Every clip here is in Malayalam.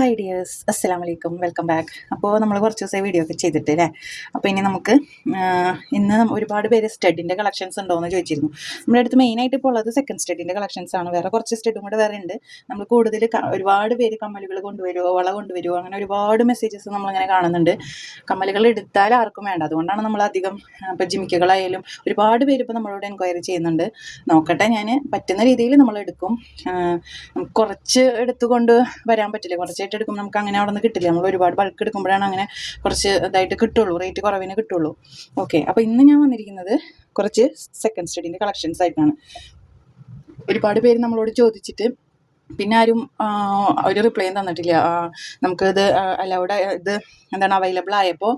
ഹായ് ഡിയേഴ്സ് അസ്സലാം വലൈക്കും വെൽക്കം ബാക്ക് അപ്പോൾ നമ്മൾ കുറച്ച് ദിവസമായി വീഡിയോ ഒക്കെ ചെയ്തിട്ട് അല്ലേ അപ്പോൾ ഇനി നമുക്ക് ഇന്ന് ഒരുപാട് പേര് സ്റ്റഡിന്റെ കളക്ഷൻസ് ഉണ്ടോ എന്ന് ചോദിച്ചിരുന്നു. നമ്മുടെ അടുത്ത് മെയിനായിട്ട് ഇപ്പോൾ ഉള്ളത് സെക്കൻഡ് സ്റ്റഡിന്റെ കളക്ഷൻസ് ആണ്. വേറെ കുറച്ച് സ്റ്റഡും കൂടെ വേറെ ഉണ്ട്. നമ്മൾ കൂടുതൽ ഒരുപാട് പേര് കമ്മലുകൾ കൊണ്ടുവരുമോ വള കൊണ്ടുവരുമോ അങ്ങനെ ഒരുപാട് മെസ്സേജസ് നമ്മളിങ്ങനെ കാണുന്നുണ്ട്. കമ്മലുകൾ എടുത്താൽ ആർക്കും വേണ്ട. അതുകൊണ്ടാണ് നമ്മൾ അധികം ഇപ്പോൾ ജിമിക്കുകളായാലും ഒരുപാട് പേര് ഇപ്പോൾ നമ്മളോട് എൻക്വയറി ചെയ്യുന്നുണ്ട്. നോക്കട്ടെ ഞാൻ പറ്റുന്ന രീതിയിൽ നമുക്ക് കുറച്ച് എടുത്തുകൊണ്ട് വരാൻ പറ്റില്ല? കുറച്ചായിട്ട് എടുക്കുമ്പോൾ നമുക്ക് അങ്ങനെ അവിടെ നിന്ന് കിട്ടില്ല. നമ്മൾ ഒരുപാട് ബൾക്ക് എടുക്കുമ്പോഴാണ് അങ്ങനെ കുറച്ച് ഇതായിട്ട് കിട്ടുള്ളൂ. റേറ്റ് കുറവിന് കിട്ടുള്ളൂ. ഓക്കെ അപ്പോൾ ഇന്ന് ഞാൻ വന്നിരിക്കുന്നത് കുറച്ച് സെക്കൻഡ് സ്റ്റഡീന്റെ കളക്ഷൻസ് ആയിട്ടാണ്. ഒരുപാട് പേര് നമ്മളോട് ചോദിച്ചിട്ട് പിന്നെ ആരും ഒരു റിപ്ലൈയും തന്നിട്ടില്ല. നമുക്ക് ഇത് അലൗഡ് ഇത് എന്താണ് അവൈലബിൾ ആയപ്പോൾ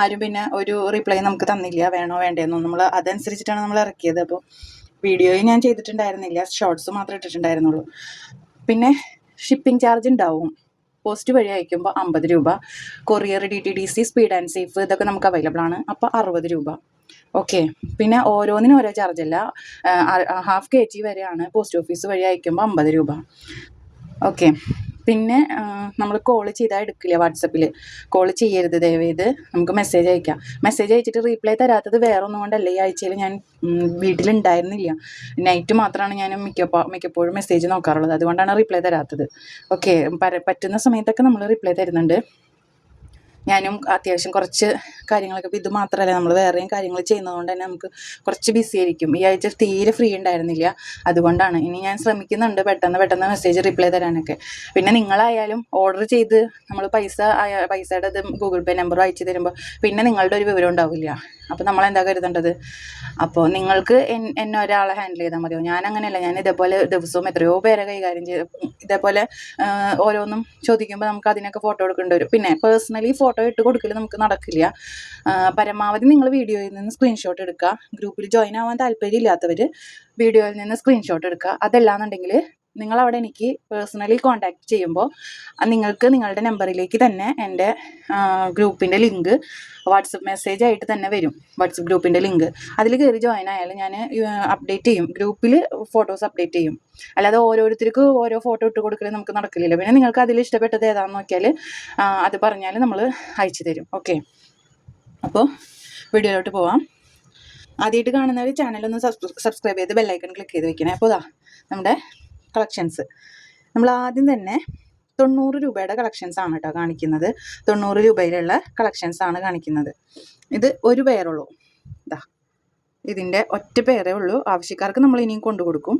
ആരും പിന്നെ ഒരു റിപ്ലൈ നമുക്ക് തന്നില്ല. വേണോ വേണ്ടേന്നോ. നമ്മൾ അതനുസരിച്ചിട്ടാണ് നമ്മൾ ഇറക്കിയത്. അപ്പോൾ വീഡിയോയും ഞാൻ ചെയ്തിട്ടുണ്ടായിരുന്നില്ല. ഷോർട്സ് മാത്രമേ ഇട്ടിട്ടുണ്ടായിരുന്നുള്ളൂ. പിന്നെ ഷിപ്പിംഗ് ചാർജ് ഉണ്ടാവും. പോസ്റ്റ് വഴി അയക്കുമ്പോൾ അമ്പത് രൂപ. Courier D T D C speed and safe ഇതൊക്കെ നമുക്ക് അവൈലബിൾ ആണ്. അപ്പോൾ അറുപത് രൂപ. ഓക്കെ പിന്നെ ഓരോന്നിനും ഓരോ ചാർജ് അല്ല. ഹാഫ് കെ ജി വരെയാണ് പോസ്റ്റ് ഓഫീസ് വഴി അയക്കുമ്പോൾ അമ്പത് രൂപ. ഓക്കെ പിന്നെ നമ്മൾ കോൾ ചെയ്താൽ എടുക്കില്ല വാട്സപ്പിൽ കോൾ ചെയ്യരുത് ദയവേത്. നമുക്ക് മെസ്സേജ് അയക്കാം. മെസ്സേജ് അയച്ചിട്ട് റീപ്ലൈ തരാത്തത് വേറെ ഒന്നും കൊണ്ടല്ല. ഈ ആഴ്ചയിൽ ഞാൻ വീട്ടിലുണ്ടായിരുന്നില്ല. നൈറ്റ് മാത്രമാണ് ഞാൻ മിക്കപ്പോ മിക്കപ്പോഴും മെസ്സേജ് നോക്കാറുള്ളത്. അതുകൊണ്ടാണ് റീപ്ലൈ തരാത്തത്. ഓക്കെ പറ്റുന്ന സമയത്തൊക്കെ നമ്മൾ റീപ്ലൈ തരുന്നുണ്ട്. ഞാനും അത്യാവശ്യം കുറച്ച് കാര്യങ്ങളൊക്കെ ഇപ്പോൾ ഇത് മാത്രമല്ല നമ്മൾ വേറെയും കാര്യങ്ങൾ ചെയ്യുന്നതുകൊണ്ട് തന്നെ നമുക്ക് കുറച്ച് ബിസി ആയിരിക്കും. ഈ ആഴ്ച തീരെ ഫ്രീ ഉണ്ടായിരുന്നില്ല. അതുകൊണ്ടാണ് ഇനി ഞാൻ ശ്രമിക്കുന്നുണ്ട് പെട്ടെന്ന് പെട്ടെന്ന് മെസ്സേജ് റിപ്ലൈ തരാനൊക്കെ. പിന്നെ നിങ്ങളായാലും ഓർഡർ ചെയ്ത് നമ്മൾ പൈസ പൈസയുടെ ഇത് ഗൂഗിൾ പേ നമ്പർ അയച്ചു തരുമ്പോൾ പിന്നെ നിങ്ങളുടെ ഒരു വിവരം ഉണ്ടാവില്ല. അപ്പോൾ നമ്മൾ എന്താ കരുതേണ്ടത്? അപ്പോൾ നിങ്ങൾക്ക് എന്നെ ഒരാളെ ഹാൻഡിൽ ചെയ്താൽ മതിയോ? ഞാൻ അങ്ങനെയല്ല ഞാൻ ഇതേപോലെ ദിവസവും എത്രയോ പേരെ കൈകാര്യം ചെയ്ത് ഇതേപോലെ ഓരോന്നും ചോദിക്കുമ്പോൾ നമുക്ക് അതിനൊക്കെ ഫോട്ടോ എടുക്കേണ്ടി വരും. പിന്നെ പേഴ്സണലി ഫോട്ടോ ഇട്ട് കൊടുക്കൽ നമുക്ക് നടക്കില്ല. പരമാവധി നിങ്ങൾ വീഡിയോയിൽ നിന്ന് സ്ക്രീൻഷോട്ട് എടുക്കുക ഗ്രൂപ്പിൽ ജോയിൻ ആവാൻ താല്പര്യമില്ലാത്തവർ വീഡിയോയിൽ നിന്ന് സ്ക്രീൻഷോട്ട് എടുക്കുക അതല്ലാന്നുണ്ടെങ്കിൽ നിങ്ങൾ അവിടെ എനിക്ക് പേഴ്സണലി കോണ്ടാക്ട് ചെയ്യുമ്പോൾ നിങ്ങൾക്ക് നിങ്ങളുടെ നമ്പറിലേക്ക് തന്നെ എന്റെ ഗ്രൂപ്പിന്റെ ലിങ്ക് വാട്സപ്പ് മെസ്സേജ് ആയിട്ട് തന്നെ വരും. വാട്സപ്പ് ഗ്രൂപ്പിന്റെ ലിങ്ക്. അതിൽ കയറി ജോയിൻ ആയാലും ഞാൻ അപ്ഡേറ്റ് ചെയ്യും. ഗ്രൂപ്പിൽ ഫോട്ടോസ് അപ്ഡേറ്റ് ചെയ്യും. അല്ലാതെ ഓരോരുത്തർക്ക് ഓരോ ഫോട്ടോ ഇട്ട് കൊടുക്കൽ നമുക്ക് നടക്കില്ലല്ലോ. പിന്നെ നിങ്ങൾക്ക് അതിൽ ഇഷ്ടപ്പെട്ടത് ഏതാണെന്ന് നോക്കിയാൽ അത് പറഞ്ഞാൽ നമ്മൾ അയച്ചു തരും. ഓക്കെ അപ്പോൾ വീഡിയോയിലോട്ട് പോവാം. ആദ്യമായിട്ട് കാണുന്നവർ ചാനലൊന്ന് സബ്സ്ക്രൈബ് ചെയ്ത് ബെല്ലൈക്കൺ ക്ലിക്ക് ചെയ്ത് വെക്കണേ. അപ്പോൾ ഇതാ നമ്മുടെ കളക്ഷൻസ്. നമ്മൾ ആദ്യം തന്നെ തൊണ്ണൂറ് രൂപയുടെ കളക്ഷൻസ് ആണ് കേട്ടോ കാണിക്കുന്നത്. തൊണ്ണൂറ് രൂപയിലുള്ള കളക്ഷൻസ് ആണ് കാണിക്കുന്നത്. ഇത് ഒരു പേരുള്ളൂ. ഇതാ ഇതിന്റെ ഒറ്റ പേരേ ഉള്ളൂ. ആവശ്യക്കാർക്ക് നമ്മൾ ഇനിയും കൊണ്ടു കൊടുക്കും.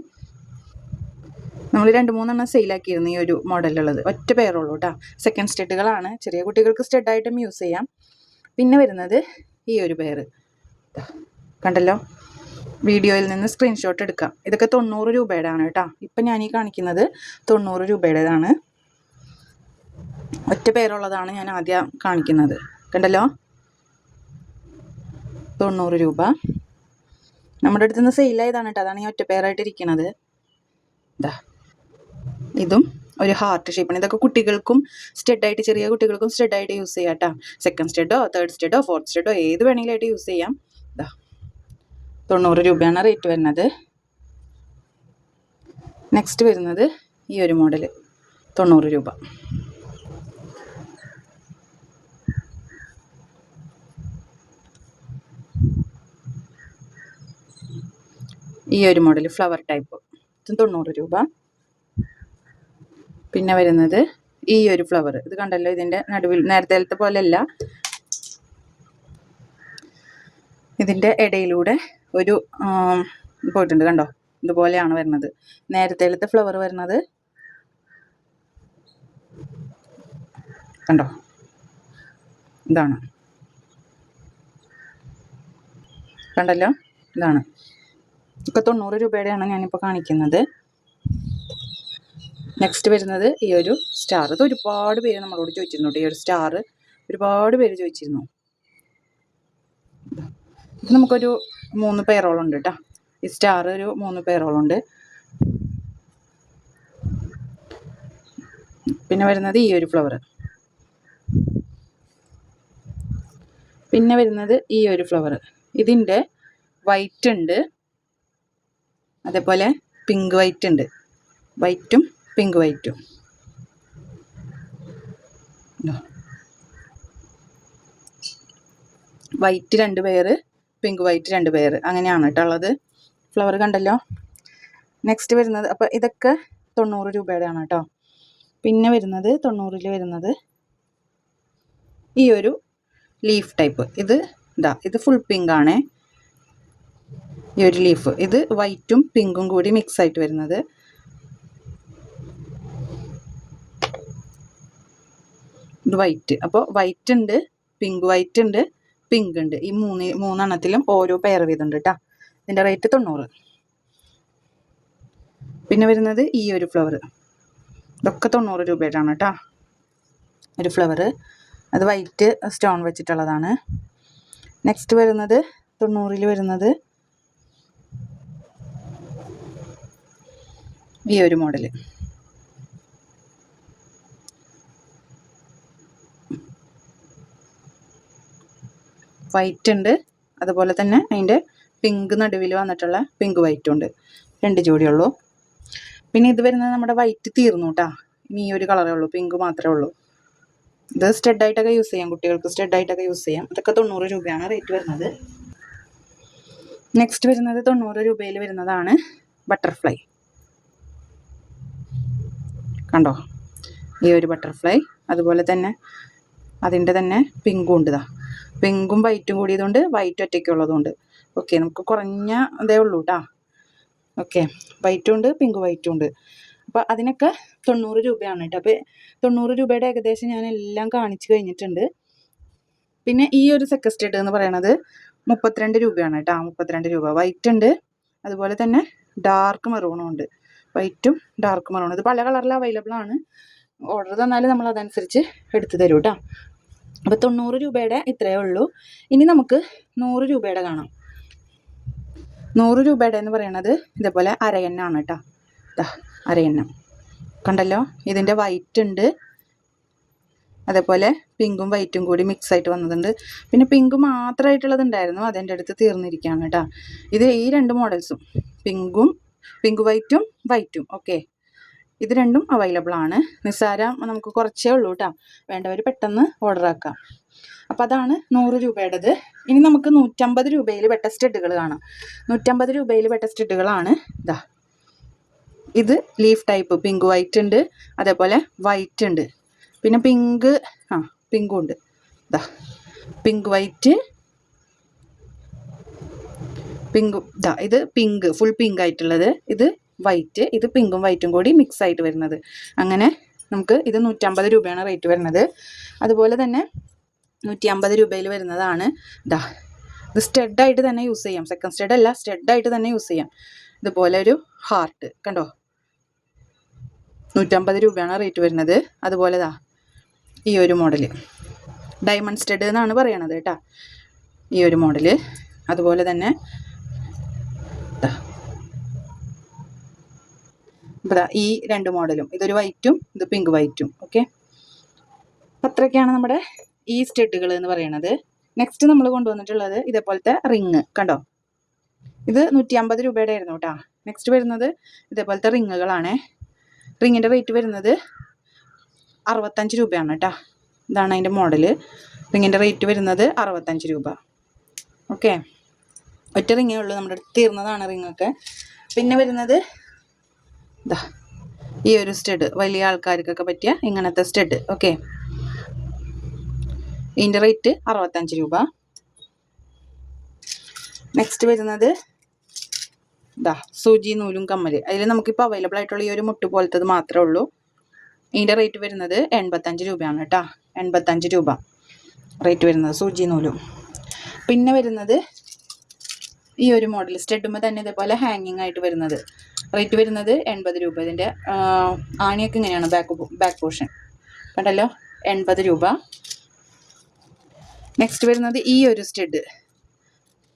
നമ്മൾ രണ്ട് മൂന്നെണ്ണം സെയിലാക്കിയിരുന്നു ഈ ഒരു മോഡലുള്ളത് ഒറ്റ പേരുള്ളൂ കേട്ടോ. സെക്കൻഡ് സ്റ്റെഡുകളാണ് ചെറിയ കുട്ടികൾക്ക് സ്റ്റെഡായിട്ടും യൂസ് ചെയ്യാം. പിന്നെ വരുന്നത് ഈ ഒരു പേര്. കണ്ടല്ലോ? വീഡിയോയിൽ നിന്ന് സ്ക്രീൻഷോട്ട് എടുക്കാം. ഇതൊക്കെ തൊണ്ണൂറ് രൂപയുടെയാണ് കേട്ടോ. ഇപ്പം ഞാൻ ഈ കാണിക്കുന്നത് തൊണ്ണൂറ് രൂപയുടേതാണ്. ഒറ്റ പേരുള്ളതാണ് ഞാൻ ആദ്യം കാണിക്കുന്നത്. കണ്ടല്ലോ? തൊണ്ണൂറ് രൂപ. നമ്മുടെ അടുത്ത് നിന്ന് സെയിലായതാണ് കേട്ടോ. അതാണ് ഈ ഒറ്റ പേരായിട്ട് ഇരിക്കുന്നത് ഇതാ ഇതും ഒരു ഹാർട്ട് ഷേപ്പാണ് ഇതൊക്കെ കുട്ടികൾക്കും സ്റ്റെഡായിട്ട് ചെറിയ കുട്ടികൾക്കും സ്റ്റെഡായിട്ട് യൂസ് ചെയ്യാം കേട്ടോ. സെക്കൻഡ് സ്റ്റെഡോ തേർഡ് സ്റ്റെഡോ ഫോർത്ത് സ്റ്റെഡോ ഏത് വേണമെങ്കിലായിട്ട് യൂസ് ചെയ്യാം. തൊണ്ണൂറ് രൂപയാണ് റേറ്റ് വരുന്നത്. നെക്സ്റ്റ് വരുന്നത് ഈ ഒരു മോഡൽ തൊണ്ണൂറ് രൂപ. ഈ ഒരു മോഡൽ ഫ്ലവർ ടൈപ്പ് ഇത് തൊണ്ണൂറ് രൂപ. പിന്നെ വരുന്നത് ഈ ഒരു ഫ്ലവർ ഇത് കണ്ടല്ലോ ഇതിന്റെ നടുവിൽ നേരത്തെ പോലെയല്ല ഇതിന്റെ ഇടയിലൂടെ ഒരു പോയിട്ടുണ്ട് കണ്ടോ? ഇതുപോലെയാണ് വരുന്നത്. നേരത്തെ ഫ്ലവർ വരുന്നത് കണ്ടോ? ഇതാണ്. കണ്ടല്ലോ? ഇതാണ്. ഇപ്പം തൊണ്ണൂറ് രൂപയുടെയാണ് ഞാനിപ്പോൾ കാണിക്കുന്നത്. നെക്സ്റ്റ് വരുന്നത് ഈ ഒരു സ്റ്റാർ ഇത് ഒരുപാട് പേര് നമ്മളോട് ചോദിച്ചിരുന്നു ഈ ഒരു സ്റ്റാർ ഒരുപാട് പേര് ചോദിച്ചിരുന്നു. ഇത് നമുക്കൊരു മൂന്ന് പേരോളുണ്ട് കേട്ടോ ഈ സ്റ്റാർ ഒരു മൂന്ന് പേരോളുണ്ട് പിന്നെ വരുന്നത് ഈ ഒരു ഫ്ലവർ. പിന്നെ വരുന്നത് ഈ ഒരു ഫ്ലവർ. ഇതിന്റെ വൈറ്റ് ഉണ്ട്. അതേപോലെ പിങ്ക് വൈറ്റ് ഉണ്ട്. വൈറ്റും പിങ്ക് വൈറ്റും. വൈറ്റ് രണ്ട് പേര്. പിങ്ക് വൈറ്റ് രണ്ട് പേര് അങ്ങനെയാണ് കേട്ടോ ഉള്ളത്. ഫ്ലവർ കണ്ടല്ലോ? നെക്സ്റ്റ് വരുന്നത് അപ്പോൾ ഇതൊക്കെ തൊണ്ണൂറ് രൂപയുടെയാണ് കേട്ടോ പിന്നെ വരുന്നത് തൊണ്ണൂറിൽ വരുന്നത് ഈ ഒരു ലീഫ് ടൈപ്പ് ഇത് ഇതാ ഇത് ഫുൾ പിങ്ക് ആണേ. ഈ ഒരു ലീഫ് ഇത് വൈറ്റും പിങ്കും കൂടി മിക്സ് ആയിട്ട് വരുന്നത്. ഇത് വൈറ്റ് അപ്പോൾ വൈറ്റ് ഉണ്ട് പിങ്ക് വൈറ്റ് ഉണ്ട് പിങ്ക് ഉണ്ട്. ഈ മൂന്ന് മൂന്നെണ്ണത്തിലും ഓരോ പെയർ വീതം ഉണ്ട് കേട്ടോ ഇതിന്റെ റേറ്റ് തൊണ്ണൂറ്. പിന്നെ വരുന്നത് ഈ ഒരു ഫ്ലവർ ഇതൊക്കെ തൊണ്ണൂറ് രൂപയുടെയാണ് കേട്ടോ ഒരു ഫ്ലവർ അത് വൈറ്റ് സ്റ്റോൺ വെച്ചിട്ടുള്ളതാണ്. നെക്സ്റ്റ് വരുന്നത് തൊണ്ണൂറിൽ വരുന്നത് ഈ ഒരു മോഡൽ വൈറ്റ് ഉണ്ട്. അതുപോലെ തന്നെ അതിന്റെ പിങ്ക് നടുവിൽ വന്നിട്ടുള്ള പിങ്ക് വൈറ്റും ഉണ്ട്. രണ്ട് ജോഡിയുള്ളൂ പിന്നെ ഇത് വരുന്നത് നമ്മുടെ വൈറ്റ് തീർന്നു ഇനി ഈ ഒരു കളറേ ഉള്ളൂ. പിങ്ക് മാത്രമേ ഉള്ളൂ. ഇത് സ്റ്റെഡായിട്ടൊക്കെ യൂസ് ചെയ്യാം. കുട്ടികൾക്ക് സ്റ്റെഡായിട്ടൊക്കെ യൂസ് ചെയ്യാം. ഇതൊക്കെ തൊണ്ണൂറ് രൂപയാണ് റേറ്റ് വരുന്നത്. നെക്സ്റ്റ് വരുന്നത് തൊണ്ണൂറ് രൂപയിൽ വരുന്നതാണ് ബട്ടർഫ്ലൈ കണ്ടോ? ഈ ഒരു ബട്ടർഫ്ലൈ അതുപോലെ തന്നെ അതിന്റെ തന്നെ പിങ്കും ഉണ്ട് പിങ്കും വൈറ്റും കൂടിയതുകൊണ്ട് വൈറ്റ് ഒറ്റയ്ക്ക് ഒറ്റയ്ക്കുള്ളതുകൊണ്ട് ഓക്കെ നമുക്ക് കുറഞ്ഞ ഇതേ ഉള്ളൂ കേട്ടോ ഓക്കെ വൈറ്റും ഉണ്ട് പിങ്ക് വൈറ്റും ഉണ്ട്. അപ്പോൾ അതിനൊക്കെ തൊണ്ണൂറ് രൂപയാണ് കേട്ടോ അപ്പോൾ തൊണ്ണൂറ് രൂപയുടെ ഏകദേശം ഞാൻ എല്ലാം കാണിച്ചു കഴിഞ്ഞിട്ടുണ്ട്. പിന്നെ ഈ ഒരു സെക്കസ്റ്റേഡ് എന്ന് പറയണത് മുപ്പത്തിരണ്ട് രൂപയാണ് കേട്ടോ മുപ്പത്തിരണ്ട് രൂപ. വൈറ്റ് ഉണ്ട് അതുപോലെ തന്നെ ഡാർക്ക് മെറൂണും ഉണ്ട്. വൈറ്റും ഡാർക്ക് മെറൂണും ഇത് പല കളറിൽ അവൈലബിൾ ആണ്. ഓർഡർ തന്നാൽ നമ്മൾ അതനുസരിച്ച് എടുത്തു തരും കേട്ടോ അപ്പോൾ തൊണ്ണൂറ് രൂപയുടെ ഇത്രയേ ഉള്ളൂ. ഇനി നമുക്ക് നൂറ് രൂപയുടെ കാണാം. നൂറ് രൂപയുടെ എന്ന് പറയണത് ഇതേപോലെ അരയെണ്ണാണ് കേട്ടോ. ഇതാ അരയന്നം കണ്ടല്ലോ? ഇതിന്റെ വൈറ്റ് ഉണ്ട്. അതേപോലെ പിങ്കും വൈറ്റും കൂടി മിക്സ് ആയിട്ട് വന്നതുണ്ട്. പിന്നെ പിങ്ക് മാത്രമായിട്ടുള്ളത് ഉണ്ടായിരുന്നു അതെന്റെ അടുത്ത് തീർന്നിരിക്കുകയാണ് കേട്ടോ. ഇത് ഈ രണ്ട് മോഡൽസും പിങ്കും പിങ്ക് വൈറ്റും വൈറ്റും ഓക്കെ ഇത് രണ്ടും അവൈലബിൾ ആണ്. നിസ്സാര നമുക്ക് കുറച്ചേ ഉള്ളൂ കേട്ടോ വേണ്ടവർ പെട്ടെന്ന് ഓർഡർ ആക്കാം. അപ്പോൾ അതാണ് നൂറ് രൂപയുടേത്. ഇനി നമുക്ക് നൂറ്റമ്പത് രൂപയിൽ വെട്ട സ്റ്റെഡുകൾ കാണാം. നൂറ്റമ്പത് രൂപയിൽ വെട്ട സ്റ്റെഡുകളാണ് ഇതാ ഇത് ലീഫ് ടൈപ്പ് പിങ്ക് വൈറ്റ് ഉണ്ട്. അതേപോലെ വൈറ്റ് ഉണ്ട്. പിന്നെ പിങ്ക് ആ പിങ്കും ഉണ്ട്. ഇതാ പിങ്ക് വൈറ്റ് പിങ്ക് ഇതാ ഇത് പിങ്ക് ഫുൾ പിങ്ക് ആയിട്ടുള്ളത്. ഇത് വൈറ്റ് ഇത് പിങ്കും വൈറ്റും കൂടി മിക്സ് ആയിട്ട് വരുന്നത്. അങ്ങനെ നമുക്ക് ഇത് നൂറ്റമ്പത് രൂപയാണ് റേറ്റ് വരുന്നത്. അതുപോലെ തന്നെ നൂറ്റി അമ്പത് രൂപയിൽ വരുന്നതാണ്. ദാ ഇത് സ്റ്റെഡായിട്ട് തന്നെ യൂസ് ചെയ്യാം. സെക്കൻഡ് സ്റ്റെഡ് അല്ല സ്റ്റെഡായിട്ട് തന്നെ യൂസ് ചെയ്യാം. ഇതുപോലെ ഒരു ഹാർട്ട് കണ്ടോ? നൂറ്റമ്പത് രൂപയാണ് റേറ്റ് വരുന്നത്. അതുപോലെ ദാ ഈ ഒരു മോഡൽ ഡയമണ്ട് സ്റ്റെഡ് എന്നാണ് പറയണത് കേട്ടോ. ഈ ഒരു മോഡൽ അതുപോലെ തന്നെ ദാ. ഈ രണ്ട് മോഡലും. ഇതൊരു വൈറ്റും ഇത് പിങ്ക് വൈറ്റും ഓക്കെ അത്രയൊക്കെയാണ് നമ്മുടെ ഈ സ്റ്റെഡുകൾ എന്ന് പറയുന്നത് നെക്സ്റ്റ് നമ്മൾ കൊണ്ടുവന്നിട്ടുള്ളത് ഇതേപോലത്തെ റിങ് കണ്ടോ? ഇത് നൂറ്റി അമ്പത് രൂപയുടെ ആയിരുന്നു കേട്ടോ. നെക്സ്റ്റ് വരുന്നത് ഇതേപോലത്തെ റിങ്ങുകളാണ് റിങ്ങിന്റെ റേറ്റ് വരുന്നത് അറുപത്തഞ്ച് രൂപയാണ് കേട്ടോ. ഇതാണ് അതിന്റെ മോഡൽ റിങ്ങിന്റെ റേറ്റ് വരുന്നത് അറുപത്തഞ്ച് രൂപ. ഓക്കെ ഒറ്റ റിങ്ങേ ഉള്ളൂ. നമ്മുടെ അടുത്ത് തീർന്നതാണ് റിങ്ങൊക്കെ പിന്നെ വരുന്നത് ഇതാ ഈ ഒരു സ്റ്റഡ് വലിയ ആൾക്കാർക്കൊക്കെ പറ്റിയ ഇങ്ങനത്തെ സ്റ്റഡ് ഓക്കെ. ഇതിന്റെ റേറ്റ് അറുപത്തഞ്ച് രൂപ. നെക്സ്റ്റ് വരുന്നത് ഇതാ സൂചി നൂലും കമ്മൽ അതിൽ നമുക്കിപ്പോൾ അവൈലബിൾ ആയിട്ടുള്ള ഈ ഒരു മുട്ട് പോലത്തത് മാത്രമേ ഉള്ളൂ. ഇതിന്റെ റേറ്റ് വരുന്നത് എൺപത്തഞ്ച് രൂപയാണ് കേട്ടോ. എൺപത്തഞ്ച് രൂപ റേറ്റ് വരുന്നത് സൂചി നൂലും. പിന്നെ വരുന്നത് ഈ ഒരു മോഡൽ സ്റ്റെഡുമ്പോൾ തന്നെ ഇതേപോലെ ഹാങ്ങിങ് ആയിട്ട് വരുന്നത്. റേറ്റ് വരുന്നത് എൺപത് രൂപ. ഇതിന്റെ ആണിയൊക്കെ ഇങ്ങനെയാണ് ബാക്ക് ബാക്ക് പോർഷൻ കണ്ടല്ലോ? എൺപത് രൂപ. നെക്സ്റ്റ് വരുന്നത് ഈ ഒരു സ്റ്റെഡ്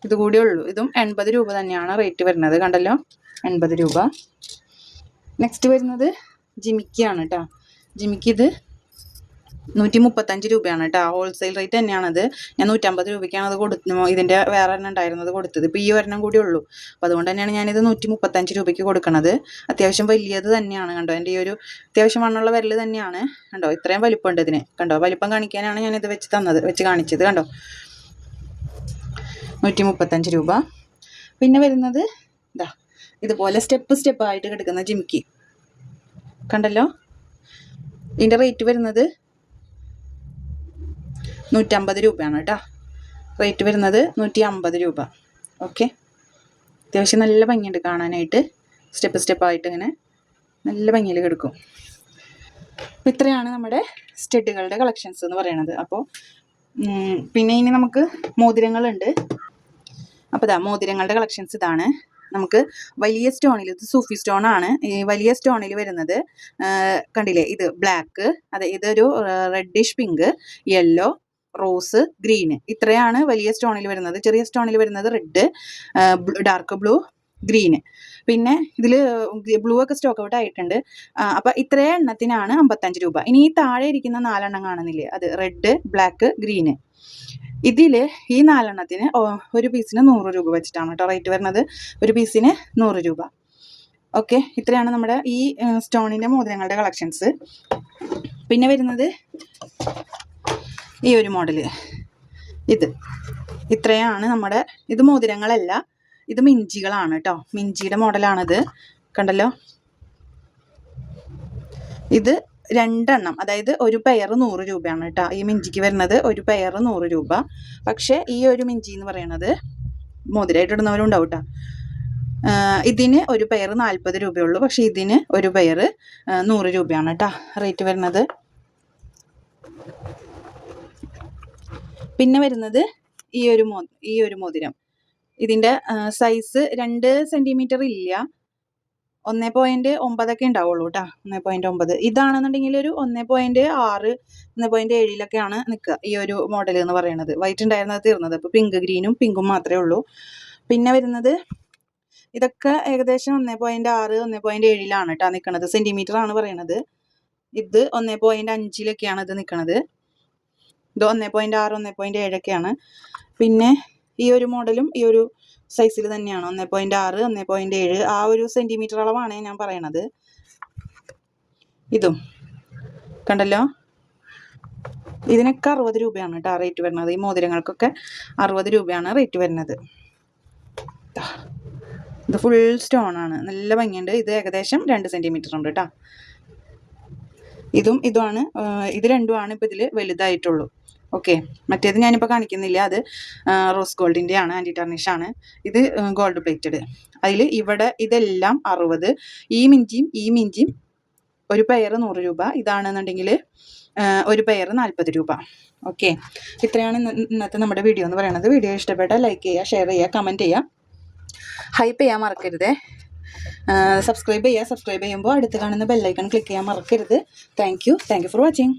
ഇത് കൂടിയേ ഉള്ളൂ. ഇതും എൺപത് രൂപ തന്നെയാണ് റേറ്റ് വരുന്നത്. കണ്ടല്ലോ? എൺപത് രൂപ. നെക്സ്റ്റ് വരുന്നത് ജിമിക്കിയാണ് കേട്ടോ ജിമിക്ക് ഇത് നൂറ്റി മുപ്പത്തഞ്ച് രൂപയാണ് കേട്ടോ. ഹോൾസെയിൽ റേറ്റ് തന്നെയാണത്. ഞാൻ നൂറ്റമ്പത് രൂപയ്ക്കാണ് അത് കൊടുത്ത് ഇതിന്റെ വേറെ എണ്ണം ഉണ്ടായിരുന്നത് കൊടുത്തത്. ഇപ്പോൾ ഈ ഒരെണ്ണം കൂടി ഉള്ളൂ. അപ്പോൾ അതുകൊണ്ട് തന്നെയാണ് ഞാനിത് നൂറ്റി മുപ്പത്തഞ്ച് രൂപയ്ക്ക് കൊടുക്കണത്. അത്യാവശ്യം വലിയത് തന്നെയാണ് കണ്ടോ. എന്റെ ഈ ഒരു അത്യാവശ്യം മണ്ണുള്ള വിരൽ തന്നെയാണ് കണ്ടോ. ഇത്രയും വലിപ്പമുണ്ട് ഇതിന് കണ്ടോ. വലിപ്പം കാണിക്കാനാണ് ഞാനിത് വെച്ച് തന്നത് വെച്ച് കാണിച്ചത് കണ്ടോ. നൂറ്റി മുപ്പത്തഞ്ച് രൂപ. പിന്നെ വരുന്നത് ഇതാ ഇതുപോലെ സ്റ്റെപ്പ് സ്റ്റെപ്പ് ആയിട്ട് കിടക്കുന്ന ജിമിക്ക്. കണ്ടല്ലോ? ഇതിന്റെ റേറ്റ് വരുന്നത് നൂറ്റമ്പത് രൂപയാണ് കേട്ടോ. റേറ്റ് വരുന്നത് നൂറ്റി അമ്പത് രൂപ. ഓക്കെ അത്യാവശ്യം നല്ല ഭംഗിയുണ്ട് കാണാനായിട്ട്. സ്റ്റെപ്പ് സ്റ്റെപ്പായിട്ട് ഇങ്ങനെ നല്ല ഭംഗിയിൽ കിടക്കും. അപ്പോൾ ഇത്രയാണ് നമ്മുടെ സ്റ്റഡുകളുടെ കളക്ഷൻസ് എന്ന് പറയുന്നത് അപ്പോൾ പിന്നെ ഇനി നമുക്ക് മോതിരങ്ങളുണ്ട്. അപ്പോൾ ഇതാ മോതിരങ്ങളുടെ കളക്ഷൻസ് ഇതാണ്. നമുക്ക് വലിയ സ്റ്റോണിൽ ഇത് സൂഫി സ്റ്റോൺ ആണ്. ഈ വലിയ സ്റ്റോണിൽ വരുന്നത് കണ്ടില്ലേ ഇത് ബ്ലാക്ക്. അതെ ഇതൊരു reddish pink yellow rose green. ഇത്രയാണ് വലിയ സ്റ്റോണിൽ വരുന്നത്. ചെറിയ സ്റ്റോണിൽ വരുന്നത് റെഡ് ഡാർക്ക് ബ്ലൂ ഗ്രീന്. പിന്നെ ഇതിൽ ബ്ലൂ ഒക്കെ സ്റ്റോക്ക് ഔട്ട് ആയിട്ടുണ്ട്. അപ്പം ഇത്രയും എണ്ണത്തിനാണ് അമ്പത്തഞ്ച് രൂപ. ഇനി ഈ താഴെ ഇരിക്കുന്ന നാലെണ്ണം കാണുന്നില്ലേ? അത് റെഡ് ബ്ലാക്ക് ഗ്രീന്. ഇതിൽ ഈ നാലെണ്ണത്തിന് ഒരു പീസിന് നൂറ് രൂപ വെച്ചിട്ടാണ് കേട്ടോ റേറ്റ് വരുന്നത്. ഒരു പീസിന് നൂറ് രൂപ. ഓക്കെ ഇത്രയാണ് നമ്മുടെ ഈ സ്റ്റോണിന്റെ മോതിരങ്ങളുടെ കളക്ഷൻസ്. പിന്നെ വരുന്നത് ഈ ഒരു മോഡൽ. ഇത്. ഇത്രയാണ് നമ്മുടെ ഇത് മോതിരങ്ങളല്ല ഇത് മിഞ്ചികളാണ് കേട്ടോ മിഞ്ചിയുടെ മോഡലാണിത്. കണ്ടല്ലോ? ഇത് രണ്ടെണ്ണം അതായത് ഒരു പെയർ നൂറ് രൂപയാണ് കേട്ടോ ഈ മിഞ്ചിക്ക് വരുന്നത് ഒരു പെയർ നൂറ് രൂപ. പക്ഷേ ഈ ഒരു മിഞ്ചി എന്ന് പറയുന്നത് മോതിരമായിട്ട് ഇടുന്നവരും ഉണ്ടാവും കേട്ടോ ഇതിന് ഒരു പെയർ നാൽപ്പത് രൂപയുള്ളൂ. പക്ഷേ ഇതിന് ഒരു പെയർ നൂറ് രൂപയാണ് കേട്ടോ റേറ്റ് വരുന്നത്. പിന്നെ വരുന്നത് ഈ ഒരു മോ ഈ ഒരു മോതിരം. ഇതിന്റെ സൈസ് രണ്ട് സെന്റിമീറ്റർ ഇല്ല. ഒന്നേ പോയിന്റ് ഒമ്പതൊക്കെ ഉണ്ടാവുള്ളൂ കേട്ടോ ഒന്നേ പോയിന്റ് ഒമ്പത്. ഇതാണെന്നുണ്ടെങ്കിൽ ഒരു ഒന്നേ പോയിന്റ് ആറ് ഒന്ന് പോയിന്റ് ഏഴിലൊക്കെയാണ് നിൽക്കുക ഈ ഒരു മോഡൽ എന്ന് പറയുന്നത്. വൈറ്റ് ഉണ്ടായിരുന്നത് തീർന്നത്. അപ്പോൾ പിങ്ക് ഗ്രീനും പിങ്കും മാത്രമേ ഉള്ളൂ. പിന്നെ വരുന്നത് ഇതൊക്കെ ഏകദേശം ഒന്നേ പോയിന്റ് ആറ് ഒന്നേ പോയിന്റ് ഏഴിലാണ് കേട്ടോ നിൽക്കുന്നത് സെന്റിമീറ്റർ ആണ് പറയണത്. ഇത് ഒന്നേ പോയിന്റ് അഞ്ചിലൊക്കെയാണ് ഇത് നിൽക്കുന്നത് ഇത് ഒന്നേ പോയിന്റ് ആറ് ഒന്നേ പോയിന്റ് ഏഴൊക്കെയാണ്. പിന്നെ ഈ ഒരു മോഡലും ഈ ഒരു സൈസിൽ തന്നെയാണ്. ഒന്നേ പോയിന്റ് ആറ് ഒന്നേ പോയിന്റ് ഏഴ്. ആ ഒരു സെന്റിമീറ്റർ അളവാണ് ഞാൻ പറയണത്. ഇതും. കണ്ടല്ലോ? ഇതിനൊക്കെ അറുപത് രൂപയാണ് കേട്ടോ റേറ്റ് വരുന്നത്. ഈ മോതിരങ്ങൾക്കൊക്കെ അറുപത് രൂപയാണ് റേറ്റ് വരുന്നത്. ഇത് ഫുൾ സ്റ്റോൺ ആണ്. നല്ല ഭംഗിയുണ്ട്. ഇത് ഏകദേശം രണ്ട് സെന്റിമീറ്റർ ഉണ്ട് കേട്ടോ ഇതും ഇതുമാണ് ഇത് രണ്ടുമാണ് ഇപ്പോൾ ഇതിൽ വലുതായിട്ടുള്ളൂ. ഓക്കെ. മറ്റേത് ഞാനിപ്പോൾ കാണിക്കുന്നില്ല. അത് റോസ് ഗോൾഡിന്റെ ആണ് ആന്റി ടർണിഷാണ് ആണ്. ഇത് ഗോൾഡ് പ്ലേറ്റഡ്. അതിൽ ഇവിടെ ഇതെല്ലാം അറുപത്. ഈ മിഞ്ചിയും ഈ മിഞ്ചിയും ഒരു പെയർ നൂറ് രൂപ. ഇതാണെന്നുണ്ടെങ്കിൽ ഒരു പെയർ നാൽപ്പത് രൂപ. ഓക്കെ. ഇത്രയാണ് ഇന്നത്തെ നമ്മുടെ വീഡിയോ എന്ന് പറയുന്നത്. വീഡിയോ ഇഷ്ടപ്പെട്ടാൽ ലൈക്ക് ചെയ്യുക ഷെയർ ചെയ്യുക കമന്റ് ചെയ്യുക. ഹൈപ്പ് ചെയ്യാൻ മറക്കരുത്. സബ്സ്ക്രൈബ് ചെയ്യുക. സബ്സ്ക്രൈബ് ചെയ്യുമ്പോൾ അടുത്ത് കാണുന്ന ബെല്ലൈക്കൺ ക്ലിക്ക് ചെയ്യാൻ മറക്കരുത്. Thank you thank you for watching